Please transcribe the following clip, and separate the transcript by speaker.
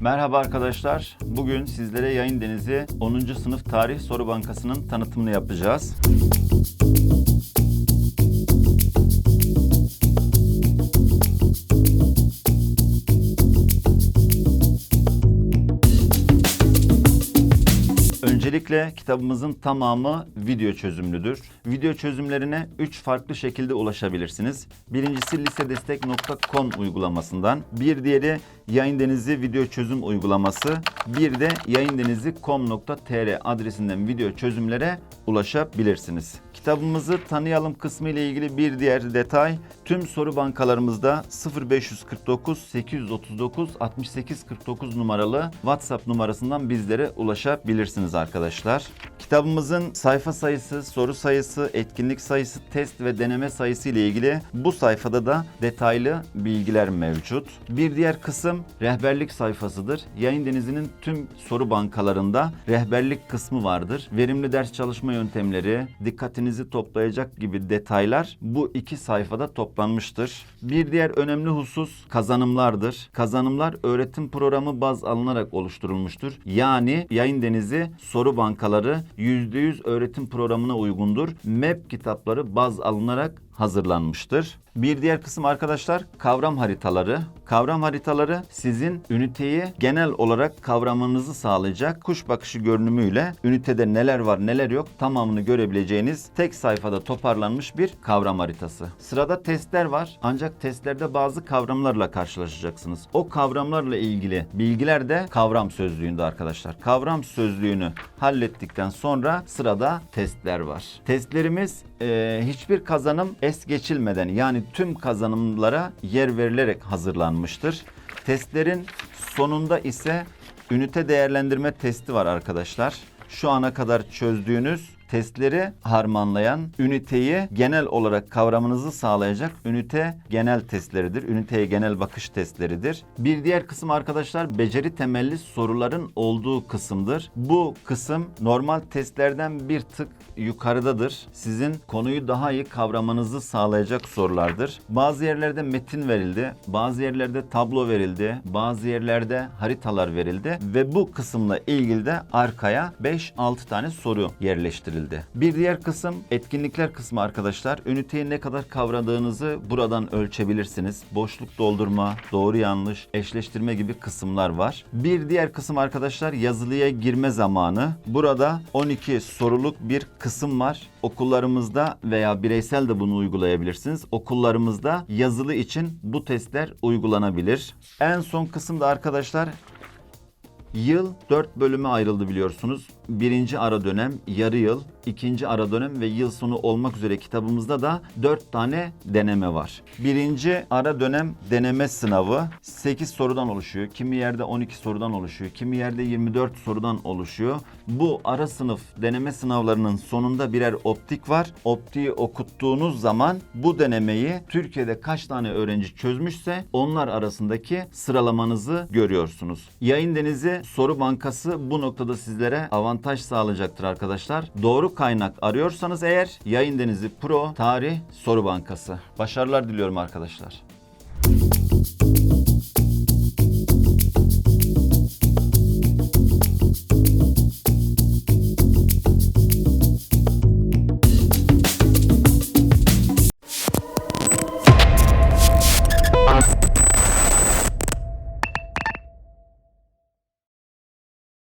Speaker 1: Merhaba arkadaşlar. Bugün sizlere Yayın Denizi 10. sınıf tarih soru bankasının tanıtımını yapacağız. Öncelikle kitabımızın tamamı video çözümlüdür. Video çözümlerine 3 farklı şekilde ulaşabilirsiniz. Birincisi lisedestek.com uygulamasından, bir diğeri Yayın Denizi video çözüm uygulaması, bir de yayındenizi.com.tr adresinden video çözümlere ulaşabilirsiniz. Kitabımızı tanıyalım kısmı ile ilgili bir diğer detay tüm soru bankalarımızda 0549 839 6849 numaralı WhatsApp numarasından bizlere ulaşabilirsiniz arkadaşlar. Kitabımızın sayfa sayısı, soru sayısı, etkinlik sayısı, test ve deneme sayısı ile ilgili bu sayfada da detaylı bilgiler mevcut. Bir diğer kısım rehberlik sayfasıdır. Yayın Denizi'nin tüm soru bankalarında rehberlik kısmı vardır. Verimli ders çalışma yöntemleri, dikkatinizi toplayacak gibi detaylar bu iki sayfada toplanmıştır. Bir diğer önemli husus kazanımlardır. Kazanımlar öğretim programı baz alınarak oluşturulmuştur. Yani Yayın Denizi soru bankaları %100 öğretim programına uygundur. MEP kitapları baz alınarak hazırlanmıştır. Bir diğer kısım arkadaşlar kavram haritaları. Kavram haritaları sizin üniteyi genel olarak kavramanızı sağlayacak kuş bakışı görünümüyle ünitede neler var neler yok tamamını görebileceğiniz tek sayfada toparlanmış bir kavram haritası. Sırada testler var ancak testlerde bazı kavramlarla karşılaşacaksınız. O kavramlarla ilgili bilgiler de kavram sözlüğünde arkadaşlar. Kavram sözlüğünü hallettikten sonra sırada testler var. Testlerimiz e, hiçbir kazanım es geçilmeden yani tüm kazanımlara yer verilerek hazırlanmıştır. Testlerin sonunda ise ünite değerlendirme testi var arkadaşlar. Şu ana kadar çözdüğünüz testleri harmanlayan, üniteyi genel olarak kavramınızı sağlayacak ünite genel testleridir. Üniteye genel bakış testleridir. Bir diğer kısım arkadaşlar beceri temelli soruların olduğu kısımdır. Bu kısım normal testlerden bir tık yukarıdadır. Sizin konuyu daha iyi kavramanızı sağlayacak sorulardır. Bazı yerlerde metin verildi, bazı yerlerde tablo verildi, bazı yerlerde haritalar verildi ve bu kısımla ilgili de arkaya 5-6 tane soru yerleştirildi. Bir diğer kısım etkinlikler kısmı arkadaşlar. Üniteyi ne kadar kavradığınızı buradan ölçebilirsiniz. Boşluk doldurma, doğru yanlış, eşleştirme gibi kısımlar var. Bir diğer kısım arkadaşlar yazılıya girme zamanı. Burada 12 soruluk bir kısım var. Okullarımızda veya bireysel de bunu uygulayabilirsiniz. Okullarımızda yazılı için bu testler uygulanabilir. En son kısımda arkadaşlar Yıl 4 bölüme ayrıldı biliyorsunuz. Birinci ara dönem, yarı yıl, ikinci ara dönem ve yıl sonu olmak üzere kitabımızda da 4 tane deneme var. Birinci ara dönem deneme sınavı 8 sorudan oluşuyor. Kimi yerde 12 sorudan oluşuyor. Kimi yerde 24 sorudan oluşuyor. Bu ara sınıf deneme sınavlarının sonunda birer optik var. Optiği okuttuğunuz zaman bu denemeyi Türkiye'de kaç tane öğrenci çözmüşse onlar arasındaki sıralamanızı görüyorsunuz. Yayın Denizi Soru Bankası bu noktada sizlere avantaj avantaj sağlayacaktır arkadaşlar. Doğru kaynak arıyorsanız eğer Yayın Denizi Pro Tarih Soru Bankası. Başarılar diliyorum arkadaşlar.